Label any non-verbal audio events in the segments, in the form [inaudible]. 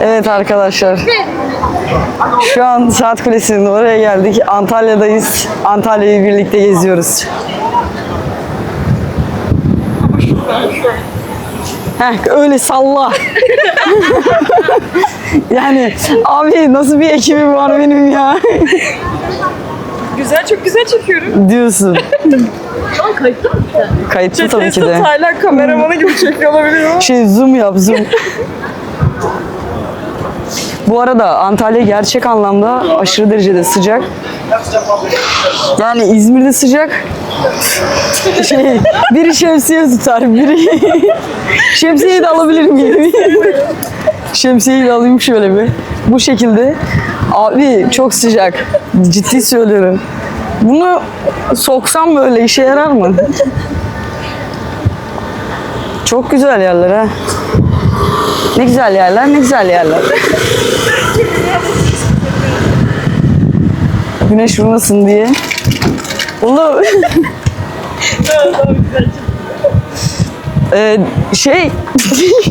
Evet arkadaşlar. Şu an Saat Kulesi'nin oraya geldik. Antalya'dayız. Antalya'yı birlikte geziyoruz. Heh, öyle salla. [laughs] yani abi nasıl bir ekibim var benim ya Güzel, çok güzel çekiyorum. diyorsun. Şu an kayıtta mı? Kayıtlı tabii ki de. Taylan kameramanı gibi çekiyor olabilir ama. Şey zoom yap zoom. Bu arada Antalya gerçek anlamda aşırı derecede sıcak. Yani İzmir'de sıcak. [laughs] Şey, biri şemsiye tutar, biri [laughs] şemsiyeyi de alabilir miyim? [laughs] şemsiyeyi de alayım şöyle bir. Bu şekilde. Abi çok sıcak. Ciddi söylüyorum. Bunu soksam böyle işe yarar mı? Çok güzel yerler ha. Ne güzel yerler, ne güzel yerler. Güneş vurmasın diye. Oğlum. Ee, şey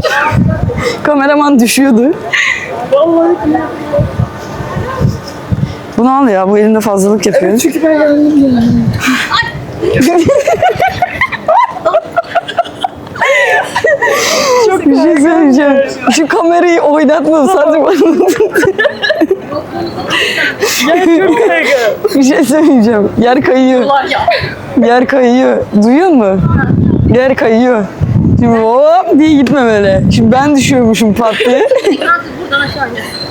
[laughs] kameraman düşüyordu. Vallahi Bunu al ya bu elinde fazlalık yapıyor. çünkü ben yandım ya. Çok bir şey söyleyeceğim. Şu kamerayı oynatma sadece bana. [laughs] Ya çok bir şey söyleyeceğim. Yer kayıyor. Yer kayıyor. Duyuyor musun? Yer kayıyor. Şimdi hop diye gitme böyle. Şimdi ben düşüyormuşum pat diye. buradan aşağı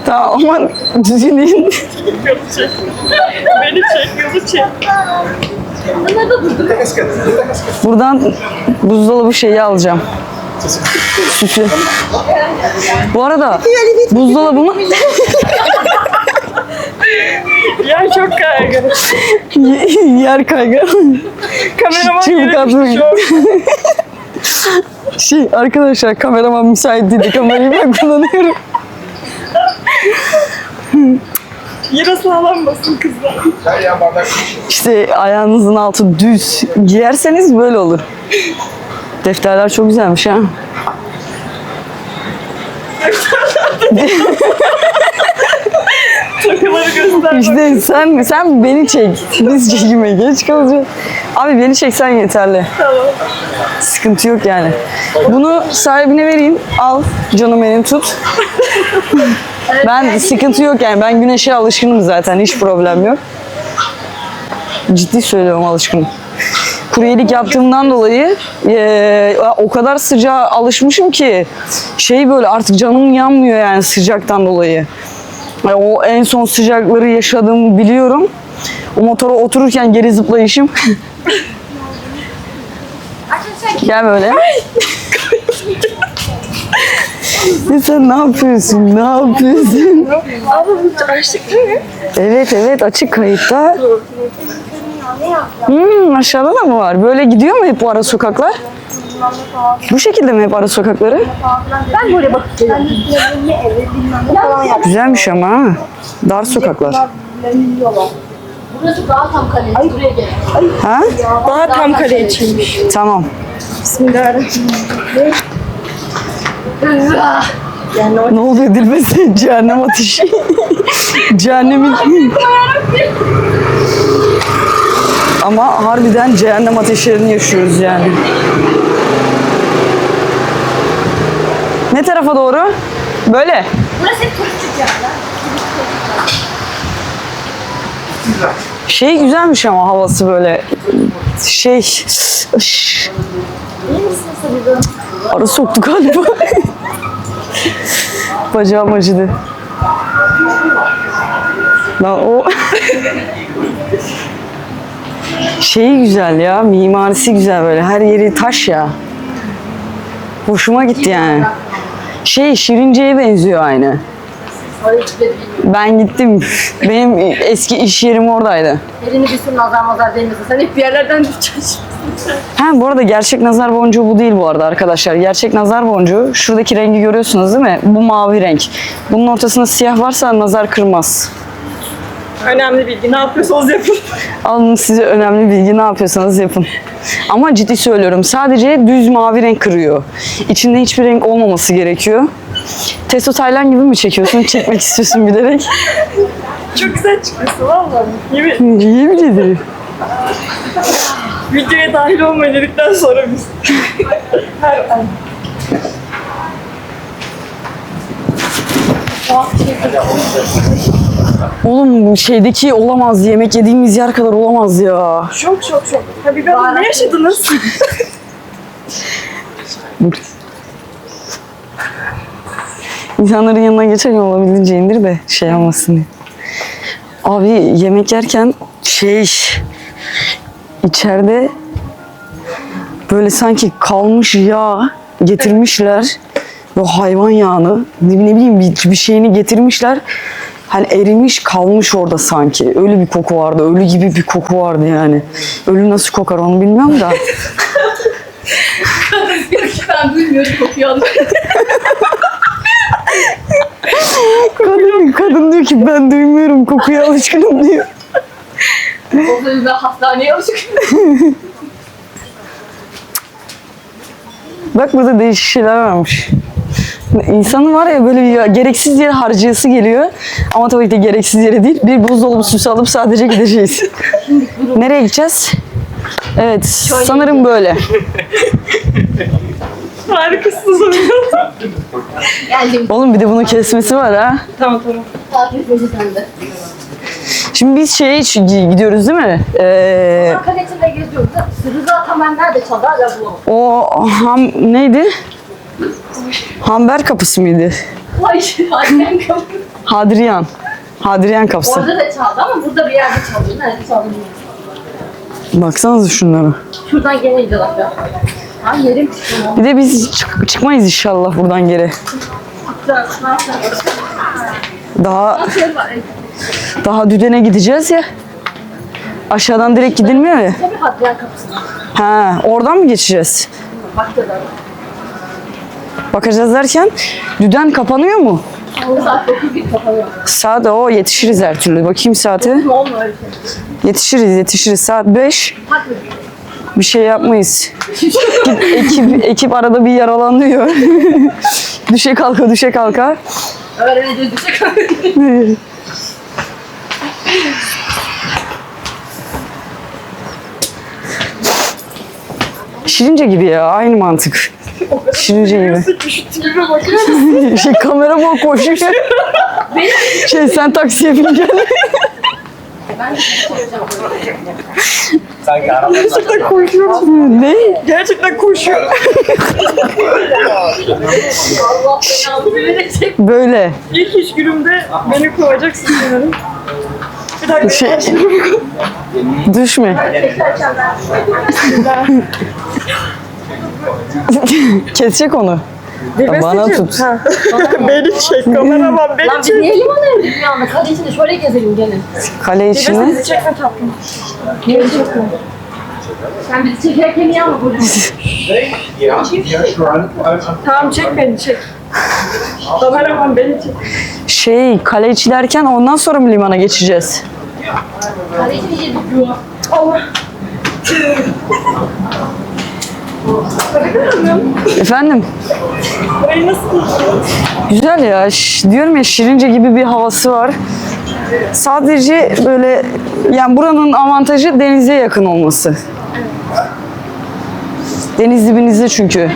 tamam aman düzgün çek. Beni çek, yolu çek. Bunlar da. Buradan buzdolabı şeyi alacağım. Sütü. Bu arada buzdolabımı [laughs] [laughs] Ya çok kaygı. [laughs] yer kaygan. Kameraman Çabuk yere düşmüş. Şey arkadaşlar kameraman müsait değil. Kamerayı ben kullanıyorum. Yere sağlanmasın kızlar. İşte ayağınızın altı düz giyerseniz böyle olur. Defterler çok güzelmiş ha. [laughs] Takıları göster. İşte sen sen beni çek. Biz çekime geç kalacağız. Abi beni çeksen yeterli. Tamam. Sıkıntı yok yani. Bunu sahibine vereyim. Al canım benim tut. ben sıkıntı yok yani. Ben güneşe alışkınım zaten. Hiç problem yok. Ciddi söylüyorum alışkınım. Kuryelik yaptığımdan dolayı eee, o kadar sıcağa alışmışım ki şey böyle artık canım yanmıyor yani sıcaktan dolayı. O en son sıcakları yaşadığımı biliyorum. O motora otururken geri zıplayışım. Gel böyle. Ya sen ne yapıyorsun? Ne yapıyorsun? Abla bu açtık değil? Evet evet açık kayıtta. Hmm, aşağıda da mı var? Böyle gidiyor mu hep bu ara sokaklar? Bu şekilde mi hep ara sokakları? Ben böyle yaptım. Güzelmiş ama ha. Dar sokaklar. Burası daha tam kale. Buraya gel. Ha? Daha tam kale içiymiş. Tamam. Bismillahirrahmanirrahim. Ne oluyor Dilbese? [laughs] Cehennem ateşi. [laughs] Cehennemin... Ama harbiden cehennem ateşlerini yaşıyoruz yani. Ne tarafa doğru? Böyle. Burası hep turistik yerler. Şey güzelmiş ama havası böyle. Şey... Iş. Ara soktu galiba. Bacağım acıdı. Lan o... Şeyi güzel ya, mimarisi güzel böyle. Her yeri taş ya. Hoşuma gitti yani. Şey Şirince'ye benziyor aynı. Ben gittim. Benim eski iş yerim oradaydı. Elini bir sürü nazar mazar değmesin. Sen hep bir yerlerden düşeceksin. Ha bu arada gerçek nazar boncuğu bu değil bu arada arkadaşlar. Gerçek nazar boncuğu şuradaki rengi görüyorsunuz değil mi? Bu mavi renk. Bunun ortasında siyah varsa nazar kırmaz. Önemli bilgi. Ne yapıyorsanız yapın. Alın size önemli bilgi ne yapıyorsanız yapın. Ama ciddi söylüyorum sadece düz mavi renk kırıyor. İçinde hiçbir renk olmaması gerekiyor. Testo Taylan gibi mi çekiyorsun? Çekmek istiyorsun bilerek. Çok güzel çıkıyorsun valla. Yemin Yemin ederim. videoya dahil olmayın dedikten sonra biz. Her an. Oğlum şeydeki olamaz. Yemek yediğimiz yer kadar olamaz ya. Çok çok çok. Habibe Hanım ne yaşadınız? [laughs] İnsanların yanına geçerken olabildiğince indir de şey olmasın diye. Abi yemek yerken şey içeride böyle sanki kalmış yağ getirmişler. Ve hayvan yağını ne bileyim bir, bir şeyini getirmişler. Hani erimiş kalmış orada sanki. Öyle bir koku vardı. Ölü gibi bir koku vardı yani. Ölü nasıl kokar onu bilmiyorum da. ben duymuyorum kokuyor. kadın, kadın diyor ki ben duymuyorum kokuya alışkınım diyor. O ben hastaneye alışık. Bak burada değişik şeyler varmış. İnsanın var ya böyle bir gereksiz yere harcayası geliyor. Ama tabii ki de gereksiz yere değil. Bir buzdolabı süsü alıp sadece gideceğiz. [laughs] Nereye gideceğiz? Evet, sanırım böyle. [laughs] Harikasınız Hanım. Geldim. Oğlum bir de bunun kesmesi var ha. Tamam tamam. Gözü sende. Şimdi biz şeye gidiyoruz değil mi? Ee, Hakan içinde geziyoruz. Rıza nerede çaldı hala bulamadım. o ham neydi? Hamber kapısı mıydı? Vay annem kapı. Hadrian. Hadrian kapısı. Orada da çaldı ama burada bir yerde çaldı. Nerede çaldı bilmiyorum. Baksanıza şunlara. Şuradan gene inceler ya. Ha yerim. Bir de biz çık- çıkmayız inşallah buradan geri. Daha. Daha Düden'e gideceğiz ya. Aşağıdan direkt gidilmiyor ya. Tabii Hadrian kapısına. Ha, oradan mı geçeceğiz? Baktılar. Bakacağız derken Düden kapanıyor mu? Saat 9 gibi kapanıyor. Saat o yetişiriz her türlü. Bakayım saate. Yetişiriz yetişiriz. Saat 5. Haklı. Bir şey yapmayız. Ekip, ekip arada bir yaralanıyor. [laughs] düşe kalka düşe kalka. Öğreneceğiz bir şey. Şirince gibi ya aynı mantık. Şirince gibi. [laughs] Şey kamera bak koşuyor. şey sen taksiye bin gel. Sanki araba Gerçekten koşuyor. ne? Gerçekten koşuyor. Böyle. İlk iş günümde beni kovacaksın sanırım. Bir dakika. Şey- Düşme. [laughs] [laughs] Kesecek onu. Bana tut. Ha. [laughs] beni çek kameraman beni Lan biz çek. niye limana indik bir anda? Kale içinde şöyle gezelim gelin. Kale içine. Bizi çekme tatlım. Niye çekmiyorsun? Sen bizi çekerken niye ama ya, ya an Tamam çek beni çek. Kameraman beni çek. Şey kale içi derken ondan sonra mı limana geçeceğiz? Kale içinde yedik. Allah. Efendim? Burayı nasıl? Güzel ya. Ş- diyorum ya Şirince gibi bir havası var. Sadece böyle yani buranın avantajı denize yakın olması. Deniz dibinizde çünkü.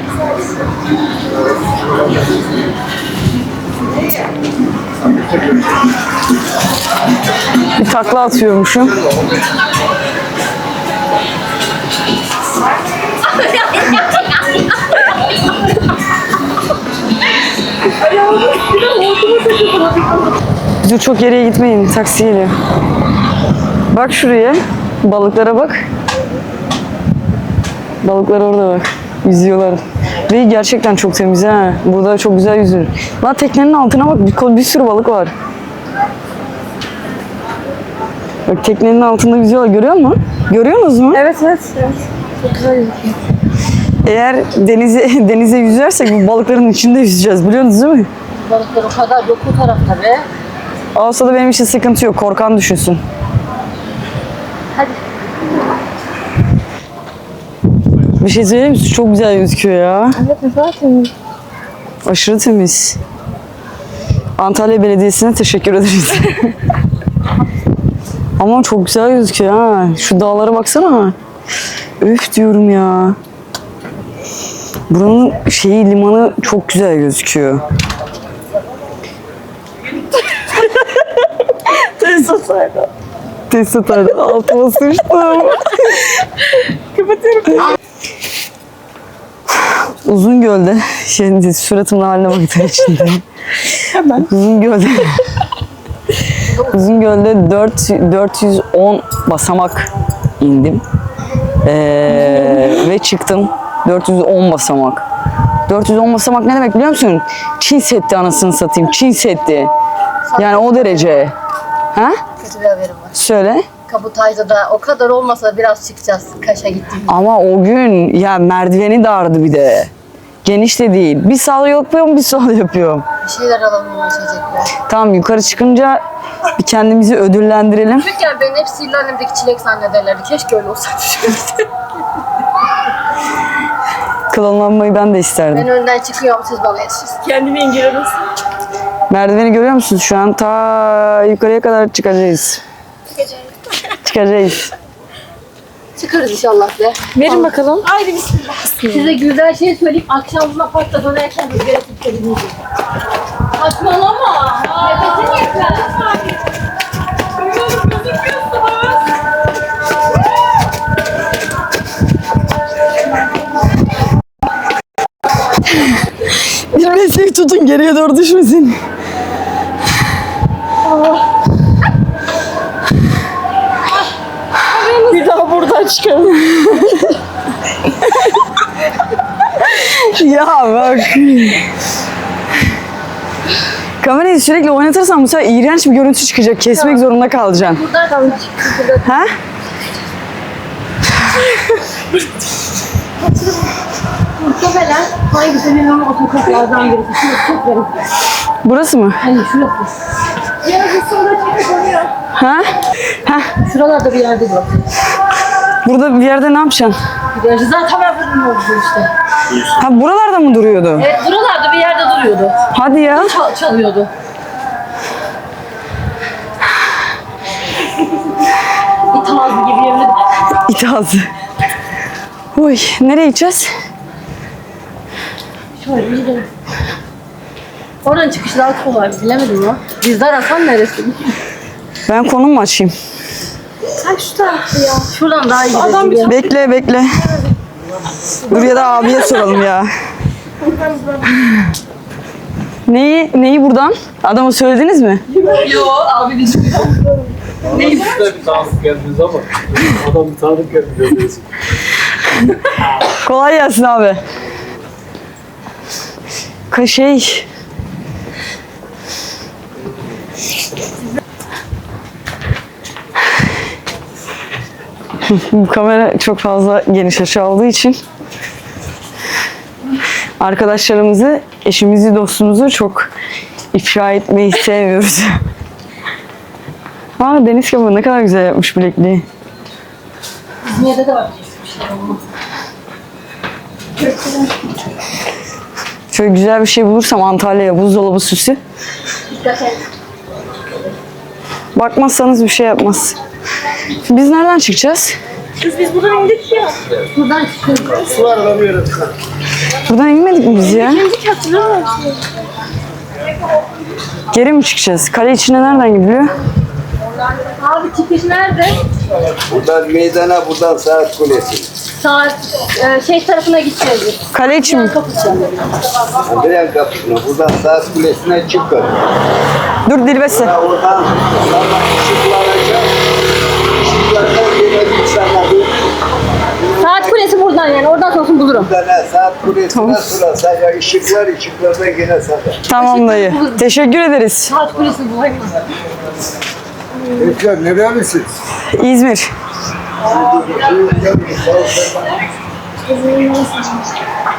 Bir takla atıyormuşum. [laughs] Dur çok geriye gitmeyin. Taksi geliyor. Bak şuraya. Balıklara bak. Balıklar orada bak. Yüzüyorlar. Ve gerçekten çok temiz ha. Burada çok güzel yüzüyor. Lan teknenin altına bak. Bir, bir sürü balık var. Bak teknenin altında yüzüyorlar. Görüyor musun? Görüyorsunuz mu? Evet evet. Eğer denize [laughs] denize yüzersek bu balıkların içinde yüzeceğiz. Biliyorsunuz değil mi? Balıklar o kadar yok o tarafta be. Olsa da benim için sıkıntı yok. Korkan düşünsün. Hadi. Bir şey söyleyeyim mi? Su Çok güzel gözüküyor ya. Evet temiz. Aşırı temiz. Antalya Belediyesi'ne teşekkür ederiz. [laughs] Ama çok güzel gözüküyor ha. Şu dağlara baksana. Üf diyorum ya. Buranın şeyi limanı çok güzel gözüküyor. Tesisatlarda. Tesisatlarda altıma sıçtım. Kapatıyorum. Uzun gölde, şimdi suratımın haline baktığı için de. Hemen. Uzun gölde. Uzun gölde 4, 410 basamak indim. Ee, ve çıktım. 410 basamak. 410 basamak ne demek biliyor musun? Çin Seddi anasını satayım. Çin Seddi. Yani o derece. Ha? Kötü bir haberim var. Söyle. Kabutay'da da o kadar olmasa da biraz çıkacağız Kaş'a gittiğimizde. Ama o gün ya merdiveni dardı bir de. Geniş de değil. Bir sağ yapıyorum, bir sol yapıyorum. Bir şeyler alalım onu içecekler. Tamam yukarı çıkınca bir kendimizi ödüllendirelim. Çocukken benim hep sihirli annemdeki çilek zannederlerdi. Keşke öyle olsaydı. Klonlanmayı ben de ben isterdim. önden çıkıyorum siz bana yetişirsiniz. Kendini inceliyorsun. Merdiveni görüyor musunuz? Şu an ta yukarıya kadar çıkacağız. Çıkacağız. Çıkarız inşallah be. Verin bakalım. Haydi bismillah. Size güzel şey söyleyeyim. Akşam Luna Park'ta dönerken rüzgara tutabiliriz. Saçmalama. Nefesin yeter. Bir meslek tutun geriye doğru düşmesin. Bir daha buradan çıkalım. ya bak. Kamerayı sürekli oynatırsan bu sefer iğrenç bir görüntü çıkacak. Kesmek zorunda kalacaksın. Buradan çıktık. Ha? Muhtemelen hangi senin ama otokoplardan birisi. Şurası çok garip. Burası mı? Hani şurası. Ha? Ha? Şuralarda bir yerde bu. Burada bir yerde ne yapacaksın? Gidiyoruz. Zaten ben buranın oldu işte. Ha buralarda mı duruyordu? Evet buralarda bir yerde duruyordu. Hadi ya. Çal- çalıyordu. İtazı gibi yemin ederim. İtazı. Uy, nereye gideceğiz? Şöyle bir gidelim. Oradan çıkış daha kolay bilemedim ya. Bizler Hasan neresi? Ben konum mu açayım? Sen şu tarafta ya. Şuradan daha iyi Adam gidelim. Bekle bekle. Dur ya da abiye soralım ya. Neyi, neyi buradan? Adama söylediniz mi? Yo abi bizim. Siz de bir tanıdık geldiniz ama adam bir tanıdık geldi. Kolay gelsin abi. Ka şey... Bu kamera çok fazla geniş açı aldığı için arkadaşlarımızı, eşimizi, dostumuzu çok ifşa etmeyi sevmiyoruz. Aa, deniz kabuğu ne kadar güzel yapmış bilekliği. İzmir'de de var. Bir şey olmaz. Şöyle güzel bir şey bulursam Antalya'ya buzdolabı süsü. Dikkat et. Bakmazsanız bir şey yapmaz. Biz nereden çıkacağız? Kız biz buradan indik ya. Buradan çıkıyoruz. Su aramıyorum. Buradan inmedik mi biz ya? İndik hatırlamıyor musun? Geri mi çıkacağız? Kale içine nereden gidiliyor? Abi çıkış nerede? Buradan meydana, buradan saat kulesi. Saat e, şey tarafına gideceğiz biz. Kale içi mi? Kapısı. Andreyan kapısına, buradan saat kulesine çıkın. Dur Dilbese. Ha, Oradan sabah Buradan yani. Oradan sonrasını bulurum. tane saat kulesine sıra sayar. Işıklar ışıklardan yine satar. Tamam dayı. Teşekkür ederiz. Saat kulesi bulayım. Tekrar nerelisiniz? İzmir.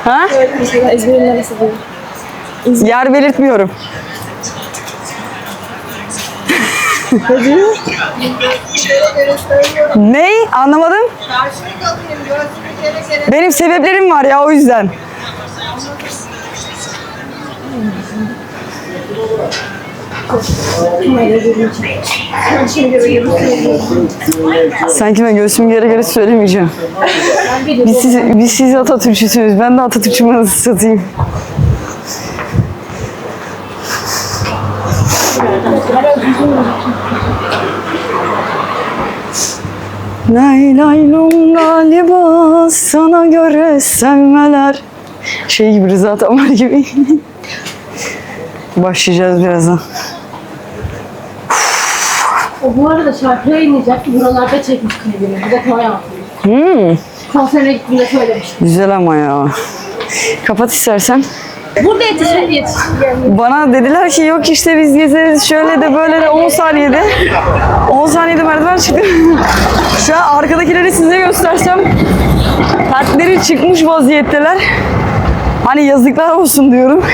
Ha? İzmir'in neresi diyor. Yer belirtmiyorum. Ney? Anlamadım. Benim sebeplerim var ya o yüzden. Sen kime göğsüm geri geri söylemeyeceğim. Biz siz, biz siz Atatürkçüsünüz. Ben de Atatürkçümü nasıl satayım. Lay lay lom galiba sana göre sevmeler. Şey gibi Rıza Tamar gibi. [laughs] Başlayacağız birazdan. O bu arada şarkıya inecekti. Buralarda çekmiş klibini. Bir de Konya yapmış. Hmm, Konserine gittiğinde söylemişti. güzel ama ya. Kapat istersen. Burada yetişir yetişir. Bana dediler ki yok işte biz gezeriz şöyle de böyle de 10 saniyede. 10 saniyede merdiven çıktı. [laughs] Şu an arkadakileri size göstersem pertleri çıkmış vaziyetteler. Hani yazıklar olsun diyorum. [laughs]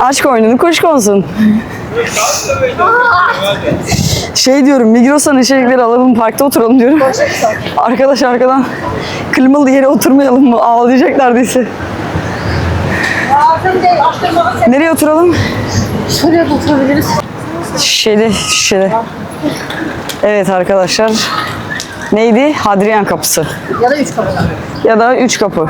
Aşk oynadı kuş konsun. Şey diyorum Migros'tan içerikleri alalım parkta oturalım diyorum. Arkadaş arkadan klimalı yere oturmayalım mı? Ağlayacak neredeyse. Nereye oturalım? Şuraya oturabiliriz. Şişede, şişede. Evet arkadaşlar. Neydi? Hadrian kapısı. Ya da üç kapı. Ya da üç kapı.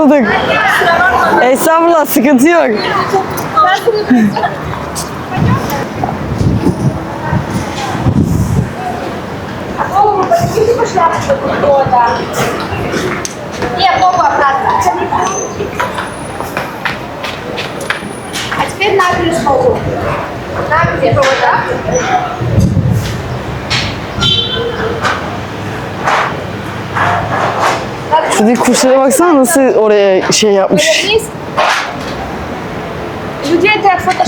bulduk. Estağfurullah sıkıntı yok. Не, попа обратно. А теперь на перешколу. На где провода? Dil kuşlara baksana nasıl oraya şey yapmış.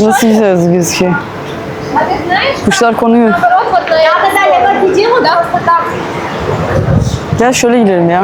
Nasıl güzel gözüküyor. Şey Kuşlar konuyor. Gel şöyle gidelim ya.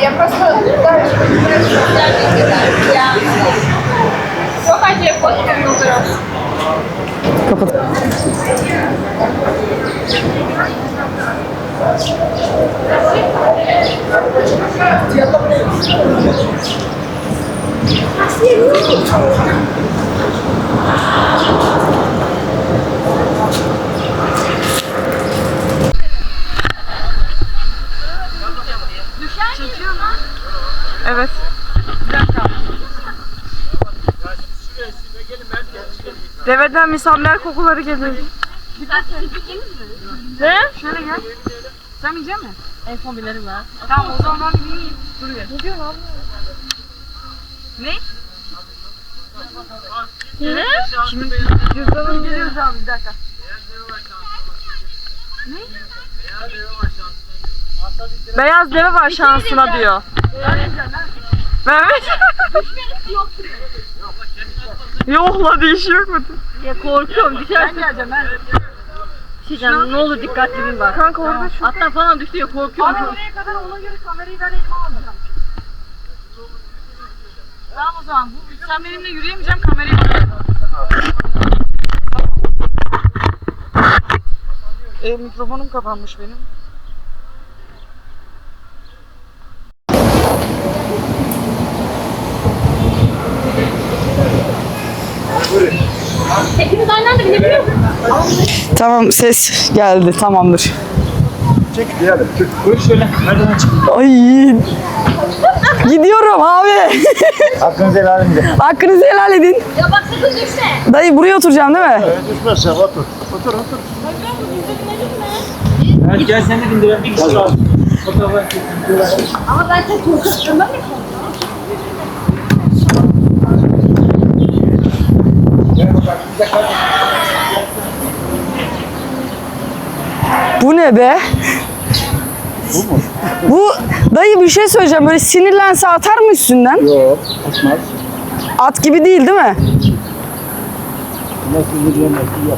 Не, я просто дальше Я... Все, Катя, я фотку много Evet. Bir dakika. Deveden misamler kokuları geliyor. Bir dakika. Ne? Şöyle gel. Sen yiyecek misin? En son bilerim ben. Tamam o zaman ben yiyeyim. Dur ya. Ne diyorsun abi? Ne? Ne? Kimin cüzdanım geliyor abi bir dakika. Ne? Beyaz deve var şansına diyor. Mehmet. Yok la değiş yok mu? Ya korkuyorum düşersin. Ben geleceğim ben. Şey canım, ne olur dikkatli bin bak. Kanka orada şu. Hatta falan düştü ya korkuyorum. Abi oraya kadar ona göre kamerayı ben elime alacağım. Tamam o zaman. Bu, sen benimle yürüyemeyeceğim kamerayı. E, mikrofonum kapanmış benim. Hepimiz aynı anda binebiliyor muyuz? Tamam ses geldi tamamdır. Çek diyelim. Çık. Buyur şöyle. Merdivene çık. Ay. Gidiyorum abi. Hakkınızı helal edin. Hakkınızı helal edin. Ya bak sakın düşme. Dayı buraya oturacağım değil mi? Düşmezse otur. Otur otur. Hadi gel sen de bindirelim. Bir kişi. Fotoğraf Ama ben tek korkuyorum. Ben mi Bu ne be? Bu dayı bir şey söyleyeceğim. Böyle sinirlense atar mı üstünden? Yok. Atmaz. At gibi değil değil mi? Nasıl bir yemek yok.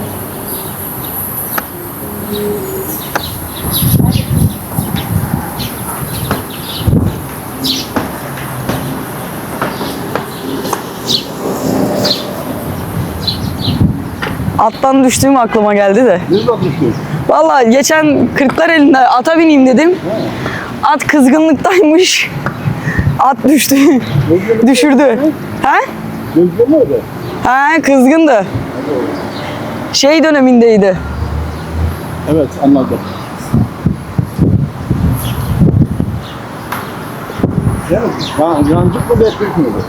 Attan düştüğüm aklıma geldi de. Biz bakmıştık. Vallahi geçen kırklar elinde ata bineyim dedim. At kızgınlıktaymış. At düştü. [laughs] Düşürdü. He? Gözde mi öyle? He kızgındı. Şey dönemindeydi. Evet anladım. Değil mi? Ya, yancık mı beklik miydi?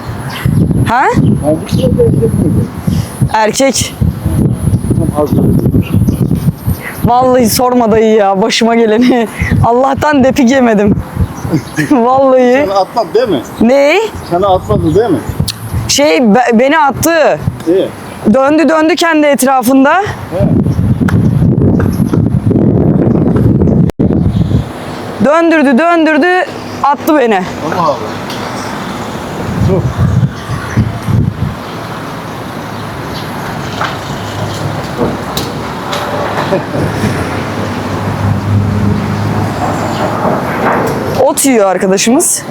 He? Yancık mı miydi? Erkek. Tam az. Vallahi sorma dayı ya başıma geleni. Allah'tan depik yemedim. Vallahi. Sana atmadı değil mi? Ne? Sana atmadı değil mi? Şey be- beni attı. İyi. Döndü döndü kendi etrafında. Evet. Döndürdü döndürdü attı beni. Allah Allah. Çok. Ot yiyor arkadaşımız.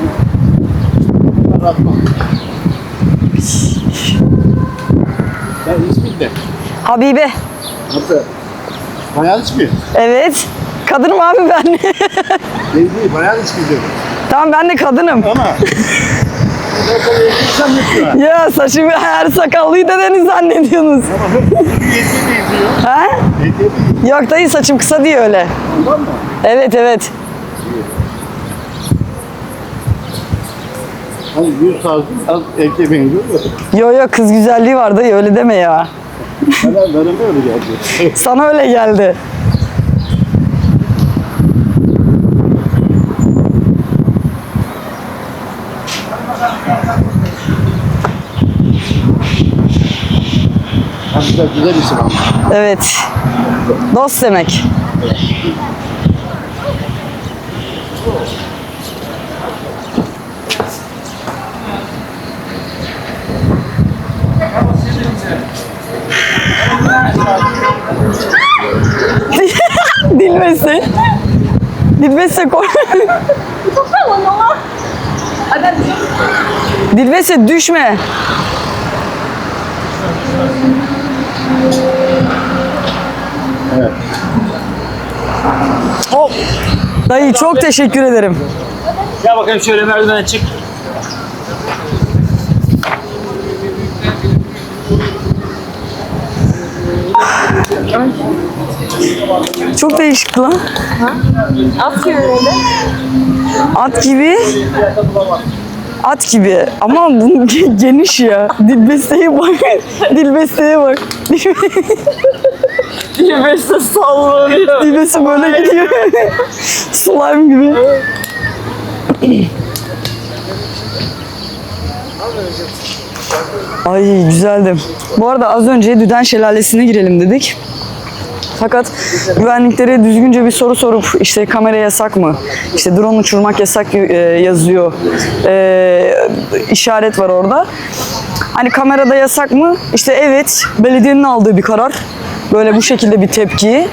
Ben ismi de. Habibe. Nasıl? Bayan ismi. Evet. Kadınım abi ben. [laughs] Değil değil, bayan ismi de. tamam ben de kadınım. Ama. [laughs] Ya saçımı her sakallıyı dedeniz zannediyorsunuz. Benziyor. Yok dayı saçım kısa diye öyle. Ondan mı? Evet evet. Hani yüz tarzı az erkeğe benziyor ya. Yo yo kız güzelliği var dayı öyle deme ya. Bana, bana da öyle geldi. [laughs] Sana öyle geldi. Aslında güzel isim ama. Evet. Dost demek. Dilmesi. Dilmesi koy. Dilmesi düşme. Evet. Hop. Dayı çok teşekkür ederim. Gel bakayım şöyle merdivene çık. Çok değişik lan. At gibi böyle. At gibi. At gibi. Ama bu ge- [laughs] geniş ya. Dilbesteye bak. Dilbesteye bak. Yemesi sallanıyor. Dilbeste böyle gidiyor. Slime gibi. Ay güzeldi. Bu arada az önce Düden Şelalesi'ne girelim dedik. Fakat güvenliklere düzgünce bir soru sorup işte kamera yasak mı? İşte drone uçurmak yasak e, yazıyor. E, işaret var orada. Hani kamerada yasak mı? İşte evet belediyenin aldığı bir karar. Böyle bu şekilde bir tepki.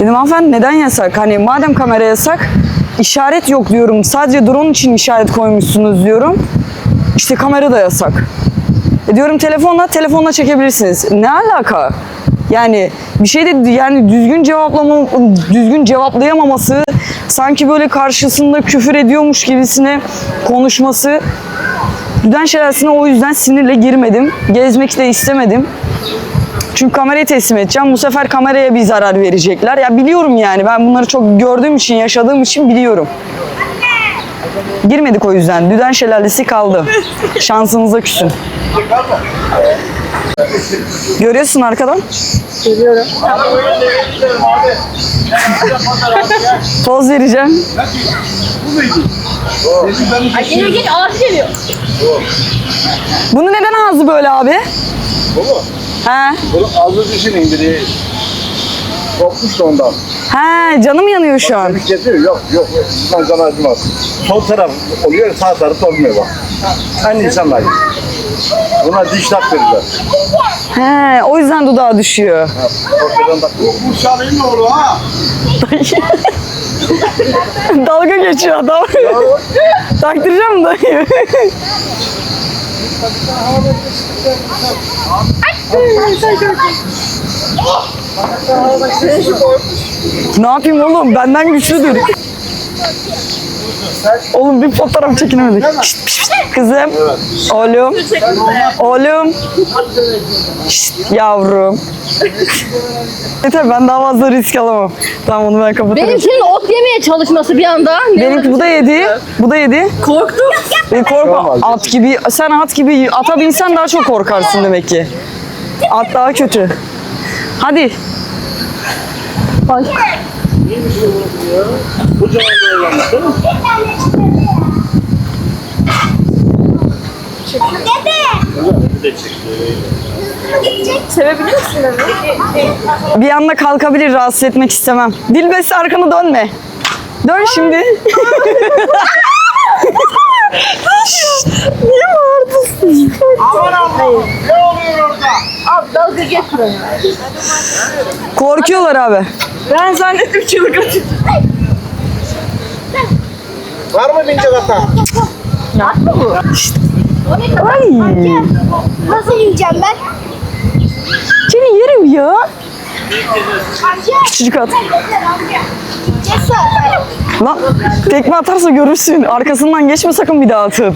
Dedim hanımefendi neden yasak? Hani madem kamera yasak işaret yok diyorum. Sadece drone için işaret koymuşsunuz diyorum. İşte kamera da yasak. E diyorum telefonla, telefonla çekebilirsiniz. Ne alaka? Yani bir şey de yani düzgün cevaplama düzgün cevaplayamaması, sanki böyle karşısında küfür ediyormuş gibisine konuşması. Düden şelalesine o yüzden sinirle girmedim. Gezmek de istemedim. Çünkü kamerayı teslim edeceğim. Bu sefer kameraya bir zarar verecekler. Ya biliyorum yani. Ben bunları çok gördüğüm için, yaşadığım için biliyorum. Girmedik o yüzden. Düden şelalesi kaldı. Şansınıza küsün. Görüyorsun arkadan. Poz vereceğim. Ay geliyor geliyor ağır geliyor. Bunu neden ağzı böyle abi? Bu mu? He. Bunun ağzı dişinin biri kopmuş da ondan. He, canım yanıyor şu an. Kemik kesiyor. Yok yok. Buradan can acımaz. Sol taraf oluyor, sağ taraf olmuyor bak. Aynı insanlar. Buna diş taktırırlar. He, o yüzden dudağı düşüyor. Ortadan taktırırlar. Bu şalayım ne olur ha? [laughs] Dalga geçiyor adam. Taktıracağım dayı. ne yapayım oğlum? Benden güçlüdür. Oğlum bir fotoğraf çekinemedik. Şşt, şşt. Kızım. Oğlum. Oğlum. Şşt, yavrum. Yeter ben daha fazla risk alamam. Tamam onu ben kapatırım. Benimkinin ot yemeye çalışması bir anda. Ne Benimki bu da yedi. Bu da yedi. Korktum. E, korkma. At gibi. Sen at gibi. Ata binsen daha çok korkarsın demek ki. At daha kötü. Hadi. Ay. Sevebilir misin beni? Bir anda kalkabilir. Rahatsız etmek istemem. Dilbesi arkanı dönme. Dön şimdi. Niye bağırdın? Abi dalga geçme. Korkuyorlar abi. Ben zannettim çığlık atıyor. Var mı bince kata? Ay. Nasıl yiyeceğim ben? Seni yerim ya. Küçücük at. Lan tekme atarsa görürsün. Arkasından geçme sakın bir daha atıp.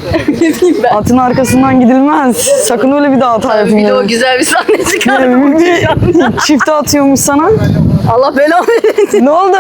Atın arkasından gidilmez. Sakın öyle bir daha hata yapayım. Bir de o güzel bir sahne çıkar. Bir- bir Çifte atıyormuş sana. Allah belamı. Ne oldu?